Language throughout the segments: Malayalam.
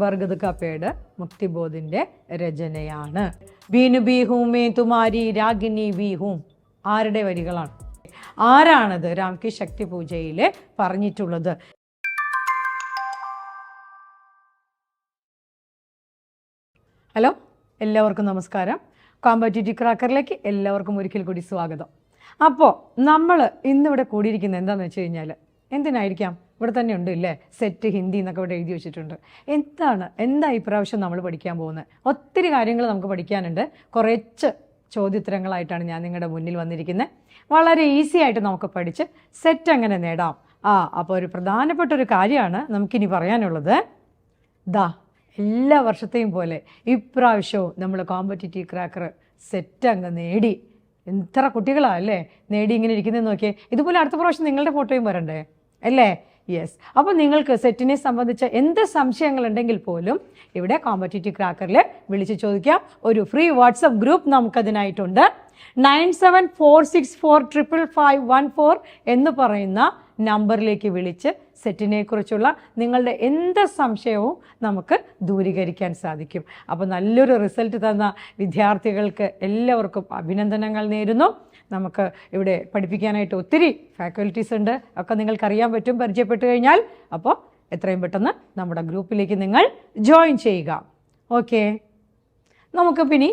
ബർഗദ് കപ്പയുടെ മുക്തിബോധിന്റെ രചനയാണ്. ബീനു ബീഹും മേ തുമാരി രാഗിനി ബീഹും ആരുടെ വരികളാണ്? ആരാണത് രാംകി ശക്തി പൂജയിൽ പറഞ്ഞിട്ടുള്ളത്? ഹലോ എല്ലാവർക്കും നമസ്കാരം. കോമ്പറ്റേറ്റീവ് ക്രാക്കറിലേക്ക് എല്ലാവർക്കും ഒരിക്കൽ കൂടി സ്വാഗതം. അപ്പോൾ നമ്മൾ ഇന്നിവിടെ കൂടിയിരിക്കുന്നത് എന്താണെന്ന് വെച്ച് കഴിഞ്ഞാൽ എന്തിനായിരിക്കാം? ഇവിടെ തന്നെ ഉണ്ട് ഇല്ലേ? സെറ്റ് ഹിന്ദി എന്നൊക്കെ ഇവിടെ എഴുതി വെച്ചിട്ടുണ്ട്. എന്താണ് എന്താ ഇപ്രാവശ്യം നമ്മൾ പഠിക്കാൻ പോകുന്നത്? ഒത്തിരി കാര്യങ്ങൾ നമുക്ക് പഠിക്കാനുണ്ട്. കുറച്ച് ചോദ്യോത്തരങ്ങളായിട്ടാണ് ഞാൻ നിങ്ങളുടെ മുന്നിൽ വന്നിരിക്കുന്നത്. വളരെ ഈസി ആയിട്ട് നമുക്ക് പഠിച്ച് സെറ്റ് എങ്ങനെ നേടാം. ആ അപ്പോൾ ഒരു പ്രധാനപ്പെട്ട ഒരു കാര്യമാണ് നമുക്കിനി പറയാനുള്ളത്. ദാ എല്ലാ വർഷത്തെയും പോലെ ഇപ്രാവശ്യവും നമ്മൾ കോമ്പറ്റേറ്റീവ് ക്രാക്കർ സെറ്റ് അങ്ങ് നേടി. എത്ര കുട്ടികളാണ് അല്ലേ? നേടി ഇങ്ങനെ ഇരിക്കുന്നത് നോക്കിയേ. ഇതുപോലെ അടുത്ത പ്രാവശ്യം നിങ്ങളുടെ ഫോട്ടോയും വരണ്ടേ? അല്ലേ? യെസ് അപ്പോൾ നിങ്ങൾക്ക് സെറ്റിനെ സംബന്ധിച്ച എന്ത് സംശയങ്ങൾ ഉണ്ടെങ്കിൽ പോലും ഇവിടെ കോമ്പറ്റേറ്റീവ് ക്രാക്കറിൽ വിളിച്ച് ചോദിക്കാം. ഒരു free WhatsApp group നമുക്കതിനായിട്ടുണ്ട്. Nine seven four six four triple five one four എന്ന് പറയുന്ന നമ്പറിലേക്ക് വിളിച്ച് സെറ്റിനെക്കുറിച്ചുള്ള നിങ്ങളുടെ എന്ത് സംശയവും നമുക്ക് ദൂരീകരിക്കാൻ സാധിക്കും. അപ്പോൾ നല്ലൊരു റിസൾട്ട് തന്ന വിദ്യാർത്ഥികൾക്ക് എല്ലാവർക്കും അഭിനന്ദനങ്ങൾ നേരുന്നു. നമുക്ക് ഇവിടെ പഠിപ്പിക്കാനായിട്ട് ഒത്തിരി ഫാക്കൽറ്റീസ് ഉണ്ട്. ഒക്കെ നിങ്ങൾക്കറിയാൻ പറ്റും പരിചയപ്പെട്ട് കഴിഞ്ഞാൽ. അപ്പോൾ എത്രയും പെട്ടെന്ന് നമ്മുടെ ഗ്രൂപ്പിലേക്ക് നിങ്ങൾ ജോയിൻ ചെയ്യുക. ഓക്കെ നമുക്ക് പിന്നെ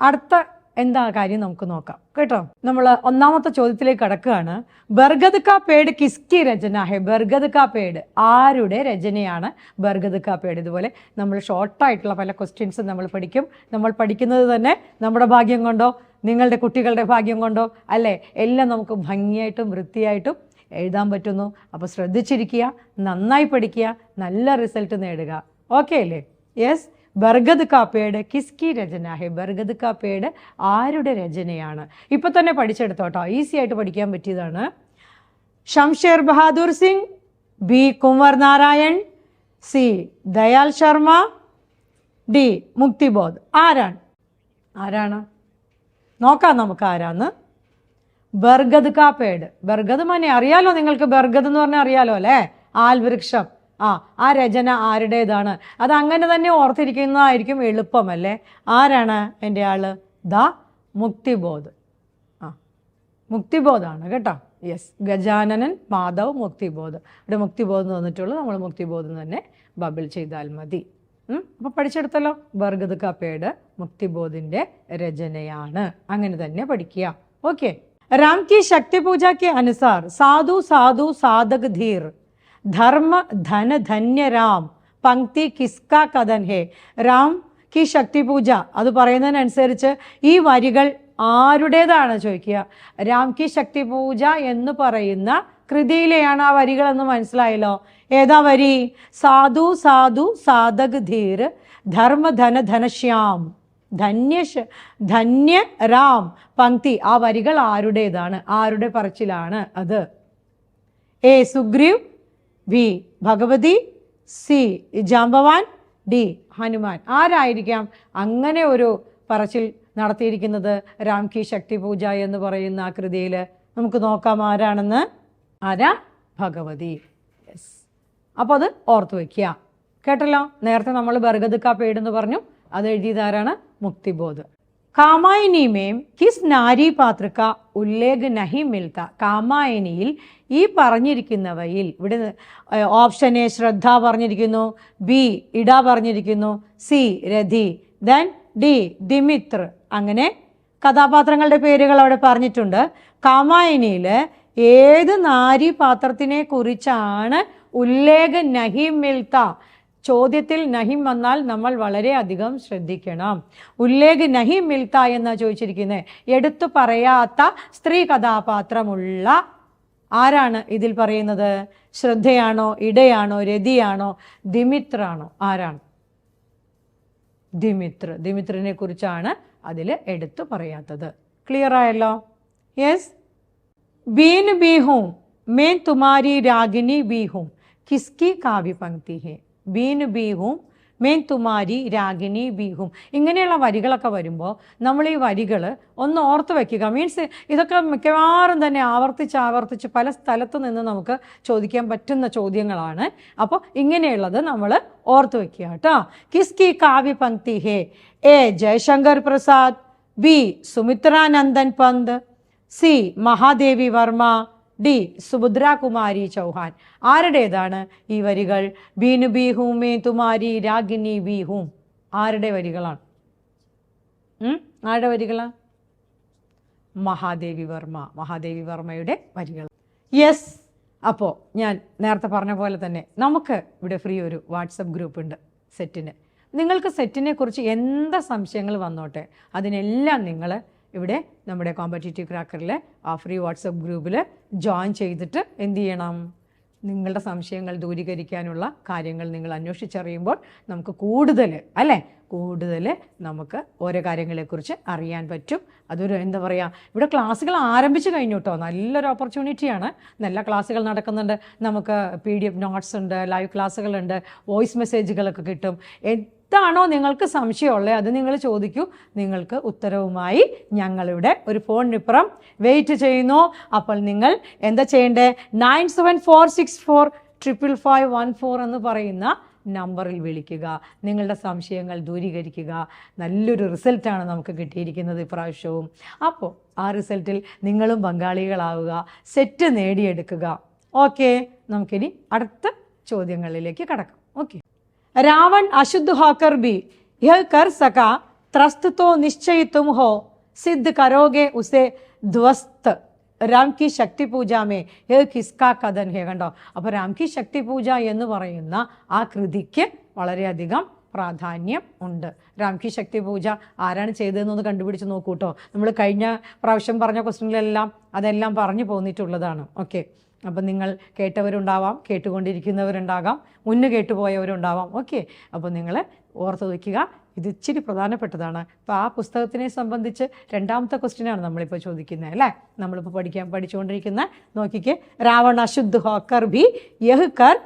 അടുത്ത എന്താ കാര്യം നമുക്ക് നോക്കാം. കേട്ടോ? നമ്മൾ ഒന്നാമത്തെ ചോദ്യത്തിലേക്ക് കടക്കുകയാണ്. ബർഗദ് കാ പേട് കിസ്കി രചന ഹെ ബർഗദ് കാ പേട്. ആരുടെ രചനയാണ് ബർഗദ് കാ പേട്? ഇതുപോലെ നമ്മൾ ഷോർട്ടായിട്ടുള്ള പല ക്വസ്റ്റ്യൻസും നമ്മൾ പഠിക്കും. നമ്മൾ പഠിക്കുന്നത് തന്നെ നമ്മുടെ ഭാഗ്യം കൊണ്ടോ? നിങ്ങളുടെ കുട്ടികളുടെ ഭാഗ്യം കൊണ്ടോ? അല്ലേ? എല്ലാം നമുക്ക് ഭംഗിയായിട്ടും വൃത്തിയായിട്ടും എഴുതാൻ പറ്റുന്നു. അപ്പോൾ ശ്രദ്ധിച്ചിരിക്കുക നന്നായി പഠിക്കുക നല്ല റിസൾട്ട് നേടുക. ഓക്കെ അല്ലേ? യെസ് ബർഗദ് കാപ്പയുടെ കിസ്കി രചന. ഹെ ബർഗദ് കാപ്പയുടെ ആരുടെ രചനയാണ്? ഇപ്പം തന്നെ പഠിച്ചെടുത്തോട്ടോ ഈസി ആയിട്ട് പഠിക്കാൻ പറ്റിയതാണ്. Shamsher Bahadur Singh B Kumar Narayan C Dayal Sharma D Muktibodh. ആരാണ്? ആരാണ്? നോക്കാം നമുക്ക് ആരാന്ന് ബർഗദ് കാപ്പേട് ബർഗദ് മനെ അറിയാലോ നിങ്ങൾക്ക് ബർഗദ് എന്ന് പറഞ്ഞാൽ അറിയാലോ അല്ലേ? ആൽവൃക്ഷം. ആ ആ രചന ആരുടേതാണ്? അത് അങ്ങനെ തന്നെ ഓർത്തിരിക്കുന്നതായിരിക്കും എളുപ്പമല്ലേ ആരാണ് എന്റെ ആൾ? ദ മുക്തിബോധ്. ആ മുക്തിബോധാണ് കേട്ടോ. യെസ് ഗജാനനൻ മാധവ് മുക്തിബോധ്. ഇവിടെ മുക്തിബോധം തന്നിട്ടുള്ളൂ നമ്മൾ മുക്തിബോധം തന്നെ ബബിൾ ചെയ്താൽ മതി. അപ്പോൾ പഠിച്ചെടുത്തല്ലോ ബർഗദ് കപ്പയുടെ മുക്തിബോധിൻ്റെ രചനയാണ് അങ്ങനെ തന്നെ പഠിക്കുക ഓക്കെ राम की शक्ति पूजा के अनुसार साधु साधु साधक धीर धर्म धन धन्य राम പങ്ക്തി കിസ്ക കഥൻ ഹേ രാം കി ശക്തി പൂജ അത് പറയുന്നതിനനുസരിച്ച് ഈ വരികൾ ആരുടേതാണ് ചോദിക്കുക രാം കി ശക്തി പൂജ എന്ന് പറയുന്ന കൃതിയിലെയാണ് ആ വരികൾ എന്ന് മനസ്സിലായല്ലോ ഏതാ വരി? സാധു സാധു സാധക് ധീർ ധർമ്മ ധന ധനശ്യാം. ധന്യ ധന്യ രാം. പങ്ക്തി. ആ വരികൾ ആരുടേതാണ്? ആരുടെ പറച്ചിലാണ് അത്? A Sugriv B Bhagwati C Jambavan D Hanuman. ആരായിരിക്കാം അങ്ങനെ ഒരു പറച്ചിൽ നടത്തിയിരിക്കുന്നത്? രാം കി ശക്തി പൂജ എന്ന് പറയുന്ന ആ കൃതിയിൽ നമുക്ക് നോക്കാം ആരാണെന്ന്. ആരാ? ഭഗവതി. അപ്പോൾ അത് ഓർത്തു വയ്ക്കുക കേട്ടല്ലോ? നേരത്തെ നമ്മൾ ബർഗദ് പേടെന്ന് പറഞ്ഞു. അത് എഴുതിയതാരാണ്? മുക്തിബോധ്. കാമായനിമേം കിസ് നാരി പാത്രക്ക ഉല്ലേഖ് നഹി മിൽത്ത കാമായനിയിൽ ഈ പറഞ്ഞിരിക്കുന്നവയിൽ ഇവിടെ ഓപ്ഷൻ എ ശ്രദ്ധ പറഞ്ഞിരിക്കുന്നു ബി ഇട പറഞ്ഞിരിക്കുന്നു സി രഥി ദൻ ഡി ദിമിത്ര. അങ്ങനെ കഥാപാത്രങ്ങളുടെ പേരുകൾ അവിടെ പറഞ്ഞിട്ടുണ്ട്. കാമായനിയിൽ ഏത് നാരി പാത്രത്തിനെ കുറിച്ചാണ് ഉല്ലേഖ നഹിം മിൽത്ത. ചോദ്യത്തിൽ നഹിം വന്നാൽ നമ്മൾ വളരെയധികം ശ്രദ്ധിക്കണം. ഉല്ലേഖ് നഹിം മിൽത്ത എന്ന് ചോദിച്ചിരിക്കുന്നത് എടുത്തു പറയാത്ത സ്ത്രീ കഥാപാത്രമുള്ള ആരാണ് ഇതിൽ പറയുന്നത്? ശ്രദ്ധയാണോ ഇടയാണോ രതിയാണോ ദിമിത്രാണോ? ആരാണ്? ദിമിത്ര. ദിമിത്രനെ കുറിച്ചാണ് അതിൽ എടുത്തു പറയാത്തത്. ക്ലിയർ ആയല്ലോ? യെസ് ബീൻ ബി മേൻ തുമാരി രാഗിനി ബി കിസ്കി കാവ്യ പങ്ക്തി ഹെ. ബീന് ബീഹും മേൻ തുമാരി രാഗിനി ബീഹും. ഇങ്ങനെയുള്ള വരികളൊക്കെ വരുമ്പോൾ നമ്മൾ ഈ വരികൾ ഒന്ന് ഓർത്ത് വയ്ക്കുക മീൻസ് ഇതൊക്കെ മിക്കവാറും തന്നെ ആവർത്തിച്ച് ആവർത്തിച്ച് പല സ്ഥലത്തു നിന്ന് നമുക്ക് ചോദിക്കാൻ പറ്റുന്ന ചോദ്യങ്ങളാണ്. അപ്പോൾ ഇങ്ങനെയുള്ളത് നമ്മൾ ഓർത്ത് വയ്ക്കുക കേട്ടോ. കിസ്കി കാവ്യ പങ്ക്തി ഹെ. A. Jaishankar Prasad B. Sumitranandan Pant C. Mahadevi Verma D Subhadra Kumari Chauhan. ആരുടേതാണ് ഈ വരികൾ? ബീനു ബീഹും മേ തുമാരി രാഗിനി ബി ഹൂം. ആരുടെ വരികളാണ്? ആരുടെ വരികളാണ്? മഹാദേവി വർമ്മ. മഹാദേവി വർമ്മയുടെ വരികൾ. യെസ്. അപ്പോൾ ഞാൻ നേരത്തെ പറഞ്ഞ പോലെ തന്നെ നമുക്ക് ഇവിടെ ഫ്രീ ഒരു വാട്സപ്പ് ഗ്രൂപ്പ് ഉണ്ട് സെറ്റിന്. നിങ്ങൾക്ക് സെറ്റിനെ കുറിച്ച് എന്താ സംശയങ്ങൾ വന്നോട്ടെ? അതിനെല്ലാം നിങ്ങൾ ഇവിടെ നമ്മുടെ കോമ്പറ്റേറ്റീവ് ക്രാക്കറിലെ ആ ഫ്രീ വാട്സപ്പ് ഗ്രൂപ്പിൽ ജോയിൻ ചെയ്തിട്ട് എന്ത് ചെയ്യണം? നിങ്ങളുടെ സംശയങ്ങൾ ദൂരീകരിക്കാനുള്ള കാര്യങ്ങൾ നിങ്ങൾ അന്വേഷിച്ചറിയുമ്പോൾ നമുക്ക് കൂടുതൽ അല്ലേ? കൂടുതൽ നമുക്ക് ഓരോ കാര്യങ്ങളെക്കുറിച്ച് അറിയാൻ പറ്റും. അതൊരു എന്താ പറയുക ഇവിടെ ക്ലാസ്സുകൾ ആരംഭിച്ചു കഴിഞ്ഞു കേട്ടോ നല്ലൊരു ഓപ്പർച്യൂണിറ്റിയാണ് നല്ല ക്ലാസ്സുകൾ നടക്കുന്നുണ്ട്. നമുക്ക് പി ഡി എഫ് നോട്ട്സ് ഉണ്ട് ലൈവ് ക്ലാസ്സുകളുണ്ട് വോയിസ് മെസ്സേജുകളൊക്കെ കിട്ടും. എന്താണോ നിങ്ങൾക്ക് സംശയമുള്ളത് അത് നിങ്ങൾ ചോദിക്കൂ. നിങ്ങൾക്ക് ഉത്തരവുമായി ഞങ്ങളിവിടെ ഒരു ഫോണിനിപ്പുറം വെയിറ്റ് ചെയ്യുന്നു. അപ്പോൾ നിങ്ങൾ എന്താ ചെയ്യേണ്ടത് nine seven four six four triple five one four എന്ന് പറയുന്ന നമ്പറിൽ വിളിക്കുക. നിങ്ങളുടെ സംശയങ്ങൾ ദൂരീകരിക്കുക. നല്ലൊരു റിസൾട്ടാണ് നമുക്ക് കിട്ടിയിരിക്കുന്നത് ഇപ്രാവശ്യവും. അപ്പോൾ ആ റിസൾട്ടിൽ നിങ്ങളും പങ്കാളികളാവുക. സെറ്റ് നേടിയെടുക്കുക. ഓക്കെ നമുക്കിനി അടുത്ത ചോദ്യങ്ങളിലേക്ക് കടക്കാം. रावण अशुद्ध होकर भी यह कर सका त्रस्त तो निश्चय तुम हो सिद्ध करोगे उसे ധ്വസ്ത് രാം കി ശക്തി പൂജാമേ ഏ കിസ്കാ കഥൻ ഹേ കണ്ടോ അപ്പോൾ രാം കി ശക്തി പൂജ എന്ന് പറയുന്ന ആ കൃതിക്ക് വളരെയധികം പ്രാധാന്യം ഉണ്ട് രാം കി ശക്തി പൂജ ആരാണ് ചെയ്തതെന്നൊന്ന് കണ്ടുപിടിച്ച് നോക്കൂ കേട്ടോ നമ്മൾ കഴിഞ്ഞ പ്രാവശ്യം പറഞ്ഞ ക്വസ്റ്റ്യനിലെല്ലാം അതെല്ലാം പറഞ്ഞു പോന്നിട്ടുള്ളതാണ് ഓക്കെ അപ്പം നിങ്ങൾ കേട്ടവരുണ്ടാവാം കേട്ടുകൊണ്ടിരിക്കുന്നവരുണ്ടാകാം മുന്നേ കേട്ടുപോയവരുണ്ടാവാം. ഓക്കെ. അപ്പോൾ നിങ്ങൾ ഓർത്ത് വയ്ക്കുക ഇത് ഇച്ചിരി പ്രധാനപ്പെട്ടതാണ്. അപ്പോൾ ആ പുസ്തകത്തിനെ സംബന്ധിച്ച് രണ്ടാമത്തെ ക്വസ്റ്റ്യനാണ് നമ്മളിപ്പോൾ ചോദിക്കുന്നത് അല്ലേ? നമ്മളിപ്പോൾ പഠിക്കാൻ പഠിച്ചുകൊണ്ടിരിക്കുന്ന നോക്കിക്ക് രാവണ ശുദ്ധ ഹോ കർ ഭി യഹ് കർ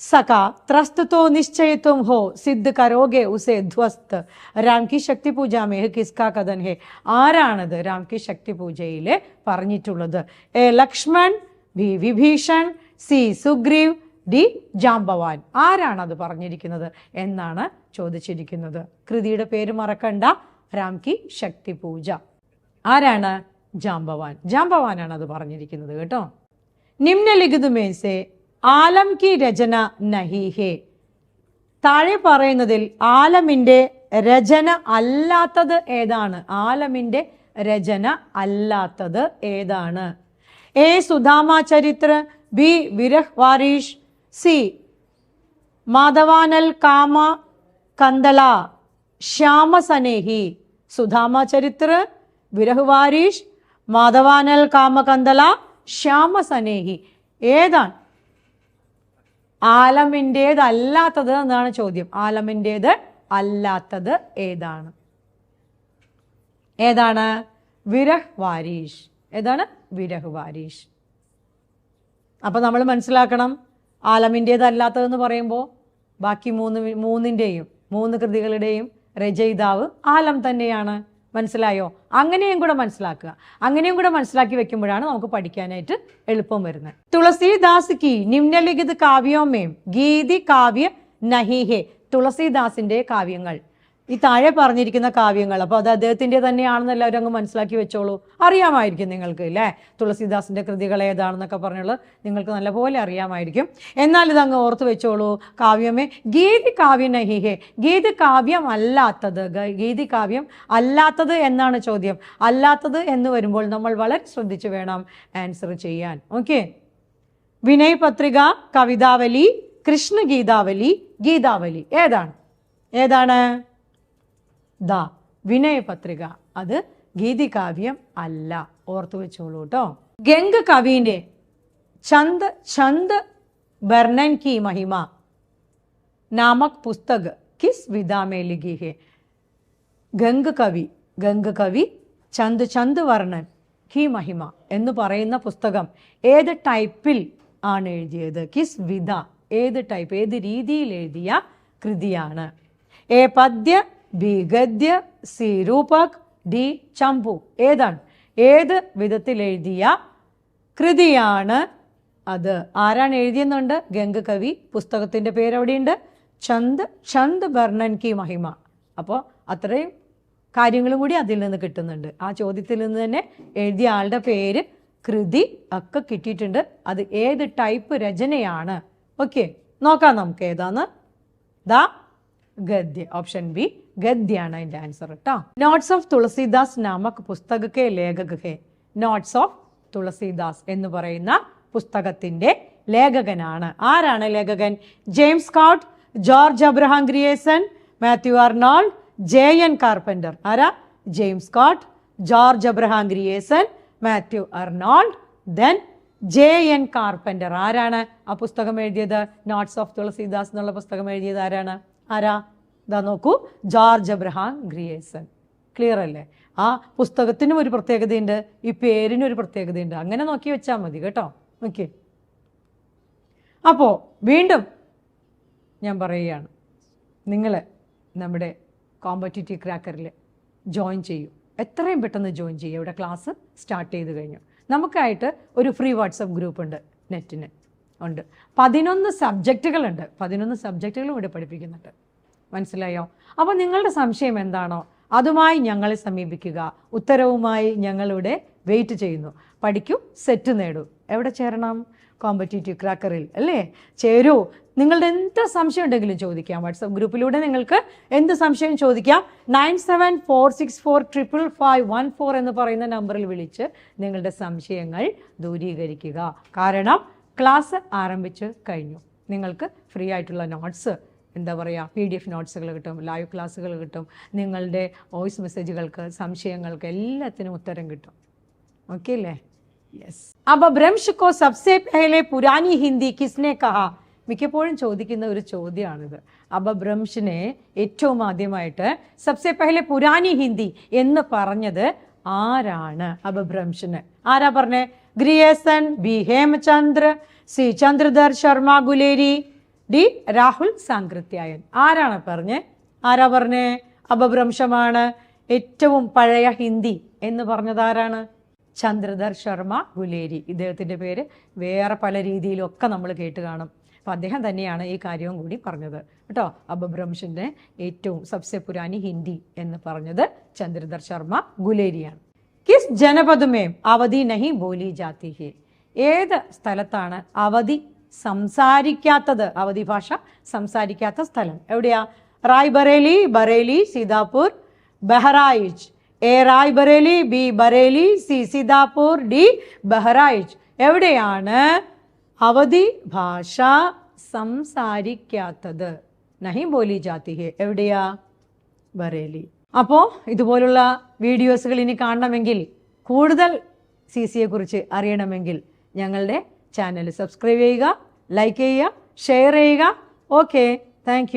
സകാ ത്രസ്തോ നിശ്ചയത്വം ഹോ സിദ്ധ് കരോഗെ ഉസേ ധ്വസ്ത് രാം കി ശക്തി പൂജ മേഹ് കിസ്ക കഥൻ ഹേ. ആരാണത് രാം കി ശക്തി പൂജയിൽ പറഞ്ഞിട്ടുള്ളത്? A Lakshman B Vibhishan C Sugriv D Jambavan. ആരാണത് പറഞ്ഞിരിക്കുന്നത് എന്നാണ് ചോദിച്ചിരിക്കുന്നത്. കൃതിയുടെ പേര് മറക്കണ്ട. രാം കി ശക്തി പൂജ ആരാണ് ജാംബവാൻ? ജാംബവാനാണ് അത് പറഞ്ഞിരിക്കുന്നത് കേട്ടോ. നിമ്നലിഖിത് മേസെ ആലം കി രചന നഹി ഹേ. താഴെ പറയുന്നതിൽ ആലമിന്റെ രചന അല്ലാത്തത് ഏതാണ്? ആലമിന്റെ രചന അല്ലാത്തത് ഏതാണ്? A Sudama Charitra B Virah Varish C Madhavanal Kama Kandala Shyamsanehi. Sudama Charitra Virah Varish മാധവാനൽ കാമകന്തല ശ്യാമസനേഹി. ഏതാണ്? ആലമിന്റേതല്ലാത്തത് എന്നാണ് ചോദ്യം. ആലമിന്റേത് അല്ലാത്തത് ഏതാണ്? ഏതാണ്? വിരഹ് വാരീഷ് ഏതാണ്? വിരഹുവാരീഷ് അപ്പോൾ നമ്മൾ മനസ്സിലാക്കണം ആലമിന്റേതല്ലാത്തതെന്ന് പറയുമ്പോൾ ബാക്കി മൂന്ന് മൂന്നിന്റെയും മൂന്ന് കൃതികളുടെയും രചയിതാവ് ആലം തന്നെയാണ്. മനസ്സിലായോ? അങ്ങനെയും കൂടെ മനസ്സിലാക്കുക. അങ്ങനെയും കൂടെ മനസ്സിലാക്കി വെക്കുമ്പോഴാണ് നമുക്ക് പഠിക്കാനായിട്ട് എളുപ്പം വരുന്നത്. തുളസീദാസ് കി നിമ്നലിഖിത് കാവ്യോമേം ഗീതി കാവ്യ നഹിഹേ തുളസിദാസിന്റെ കാവ്യങ്ങൾ. ഈ താഴെ പറഞ്ഞിരിക്കുന്ന കാവ്യങ്ങൾ. അപ്പോൾ അത് അദ്ദേഹത്തിന്റെ തന്നെയാണെന്ന് എല്ലാവരും അങ്ങ് മനസ്സിലാക്കി വെച്ചോളൂ. അറിയാമായിരിക്കും നിങ്ങൾക്ക് അല്ലേ തുളസിദാസിന്റെ കൃതികൾ ഏതാണെന്നൊക്കെ പറഞ്ഞുള്ളത് നിങ്ങൾക്ക് നല്ലപോലെ അറിയാമായിരിക്കും. എന്നാൽ ഇതങ്ങ് ഓർത്ത് വെച്ചോളൂ കാവ്യമേ ഗീതി കാവ്യനഹിഹേ ഗീതി കാവ്യം അല്ലാത്തത് ഗീതി കാവ്യം അല്ലാത്തത് എന്നാണ് ചോദ്യം. അല്ലാത്തത് എന്ന് വരുമ്പോൾ നമ്മൾ വളരെ ശ്രദ്ധിച്ച് വേണം ആൻസർ ചെയ്യാൻ. ഓക്കെ? വിനയ് പത്രിക കവിതാവലി കൃഷ്ണഗീതാവലി ഗീതാവലി. ഏതാണ്? ഏതാണ്? ദ വിനയപത്രിക. അത് ഗീതികാവ്യം അല്ല. ഓർത്തു വെച്ചോളൂ കേട്ടോ ഗംഗ കവിന്റെ ചന്ത് ചന്ത് ബർണൻ കി മഹിമ. നാമക് പുസ്തക്. കിസ് വിദാമേ ലിഖിഹെ. ഗംഗ കവി ഗംഗ കവി ചന്ത് ചന്ത് വർണൻ കി മഹിമ എന്ന് പറയുന്ന പുസ്തകം ഏത് ടൈപ്പിൽ ആണ് എഴുതിയത്? കിസ് വിധ. ഏത് ടൈപ്പ്? ഏത് രീതിയിൽ എഴുതിയ കൃതിയാണ്? ഏ പദ്യ ബി ഗദ്യ സി രൂപക് ഡി ചമ്പു. ഏതാണ്? ഏത് വിധത്തിൽ എഴുതിയ കൃതിയാണ് അത്? ആരാണ് എഴുതിയെന്നുണ്ട്? ഗംഗ കവി. പുസ്തകത്തിന്റെ പേര് എവിടെയുണ്ട് ചന്ദ് ചന്ദ് ബർണൻ കി മഹിമ. അപ്പോൾ അത്രയും കാര്യങ്ങളും കൂടി അതിൽ നിന്ന് കിട്ടുന്നുണ്ട്. ആ ചോദ്യത്തിൽ നിന്ന് തന്നെ എഴുതിയ ആളുടെ പേര് കൃതി ഒക്കെ കിട്ടിയിട്ടുണ്ട്. അത് ഏത് ടൈപ്പ് രചനയാണ്? ഓക്കെ നോക്കാം നമുക്ക് ഏതാന്ന്. ദാ ഗദ്യ ഓപ്ഷൻ ബി ഗദ്യാണ് അതിന്റെ ആൻസർ കേട്ടോ നോട്ട്സ് ഓഫ് തുളസീദാസ് നാമക് പുസ്തകക്കെ ലേഖകെ നോട്ട്സ് ഓഫ് തുളസീദാസ് എന്ന് പറയുന്ന പുസ്തകത്തിന്റെ ലേഖകനാണ്. ആരാണ് ലേഖകൻ? James Cott George Abraham Grierson Matthew Arnold J N Carpenter ആരാ? James Cott George Abraham Grierson Matthew Arnold then J N Carpenter ആരാണ് ആ പുസ്തകം എഴുതിയത്? നോട്ട്സ് ഓഫ് തുളസീദാസ് എന്നുള്ള പുസ്തകം എഴുതിയത് ആരാണ്? ആരാ? ഇതാ നോക്കൂ. ജോർജ് അബ്രഹാം ഗ്രിയേസൺ ക്ലിയർ അല്ലേ? ആ പുസ്തകത്തിനും ഒരു പ്രത്യേകതയുണ്ട്. ഈ പേരിനും ഒരു പ്രത്യേകതയുണ്ട്. അങ്ങനെ നോക്കി വെച്ചാൽ മതി കേട്ടോ. ഓക്കെ അപ്പോൾ വീണ്ടും ഞാൻ പറയുകയാണ്. നിങ്ങൾ നമ്മുടെ കോമ്പറ്റേറ്റീവ് ക്രാക്കറിൽ ജോയിൻ ചെയ്യൂ. എത്രയും പെട്ടെന്ന് ജോയിൻ ചെയ്യും. ഇവിടെ ക്ലാസ് സ്റ്റാർട്ട് ചെയ്ത് കഴിഞ്ഞു. നമുക്കായിട്ട് ഒരു ഫ്രീ വാട്സപ്പ് ഗ്രൂപ്പ് ഉണ്ട് നെറ്റിന്. ഉണ്ട്. പതിനൊന്ന് സബ്ജക്റ്റുകളുണ്ട്. പതിനൊന്ന് സബ്ജക്റ്റുകളും ഇവിടെ പഠിപ്പിക്കുന്നുണ്ട്. മനസ്സിലായോ? അപ്പോൾ നിങ്ങളുടെ സംശയം എന്താണോ? അതുമായി ഞങ്ങളെ സമീപിക്കുക. ഉത്തരവുമായി ഞങ്ങളിവിടെ വെയിറ്റ് ചെയ്യുന്നു. പഠിക്കൂ സെറ്റ് നേടൂ. എവിടെ ചേരണം? കോമ്പറ്റീറ്റീവ് ക്രാക്കറിൽ അല്ലേ? ചേരൂ. നിങ്ങളുടെ എന്ത് സംശയം ഉണ്ടെങ്കിലും ചോദിക്കാം. വാട്സപ്പ് ഗ്രൂപ്പിലൂടെ നിങ്ങൾക്ക് എന്ത് സംശയം ചോദിക്കാം? Nine seven four six four triple five one four എന്ന് പറയുന്ന നമ്പറിൽ വിളിച്ച് നിങ്ങളുടെ സംശയങ്ങൾ ദൂരീകരിക്കുക. കാരണം ക്ലാസ് ആരംഭിച്ച് കഴിഞ്ഞു. നിങ്ങൾക്ക് ഫ്രീ ആയിട്ടുള്ള നോട്ട്സ് എന്താ പറയുക പി ഡി എഫ് നോട്ട്സുകൾ കിട്ടും ലൈവ് ക്ലാസ്സുകൾ കിട്ടും. നിങ്ങളുടെ വോയിസ് മെസ്സേജുകൾക്ക് സംശയങ്ങൾക്ക് എല്ലാത്തിനും ഉത്തരം കിട്ടും. ഓക്കെ അല്ലേ? യെസ് അപ്പൊ ഭ്രംശ് കോ സബ്സെ പഹലെ പുരാനി ഹിന്ദി കിസ്നെ കഹ? മിക്കപ്പോഴും ചോദിക്കുന്ന ഒരു ചോദ്യമാണിത്. അപ്പൊ ഭ്രംശിനെ ഏറ്റവും ആദ്യമായിട്ട് സബ്സെ പെഹലെ പുരാനി ഹിന്ദി എന്ന് പറഞ്ഞത് ആരാണ്? അപഭ്രംശന് ആരാ പറഞ്ഞേ? Grierson B Hemachandra C. Chandradhar Sharma Guleri D. Rahul Sankrityayan ആരാണ് പറഞ്ഞേ? ആരാ പറഞ്ഞേ? അപഭ്രംശമാണ് ഏറ്റവും പഴയ ഹിന്ദി എന്ന് പറഞ്ഞത് ആരാണ്? ചന്ദ്രധർ ശർമ്മ ഗുലേരി. ഇദ്ദേഹത്തിന്റെ പേര് വേറെ പല രീതിയിലൊക്കെ നമ്മൾ കേട്ട് കാണും. അപ്പം അദ്ദേഹം തന്നെയാണ് ഈ കാര്യവും കൂടി പറഞ്ഞത്. കേട്ടോ? അപഭ്രംശന്റെ ഏറ്റവും സബ്സെ പുരാനി ഹിന്ദി എന്ന് പറഞ്ഞത് ചന്ദ്രധർ ശർമ്മ ഗുലേരിയാണ്. കിസ് ജനപദമേം അവധി നഹി ബോലി ജാതി ഹെ ഏത് സ്ഥലത്താണ് അവധി സംസാരിക്കാത്തത് അവധി ഭാഷ സംസാരിക്കാത്ത സ്ഥലം എവിടെയാ Rae Bareli Bareli Sitapur Bahraich A Rae Bareli B Bareli C Sitapur D Bahraich എവിടെയാണ് അവധി ഭാഷ സംസാരിക്കാത്തത് നഹി ബോലി ജാതി ഹെ എവിടെയാ ബറേലി അപ്പോൾ ഇതുപോലുള്ള വീഡിയോസുകൾ ഇനി കാണണമെങ്കിൽ കൂടുതൽ സി സിയെ കുറിച്ച് അറിയണമെങ്കിൽ ഞങ്ങളുടെ ചാനൽ സബ്സ്ക്രൈബ് ചെയ്യുക ലൈക്ക് ചെയ്യുക ഷെയർ ചെയ്യുക. Okay thank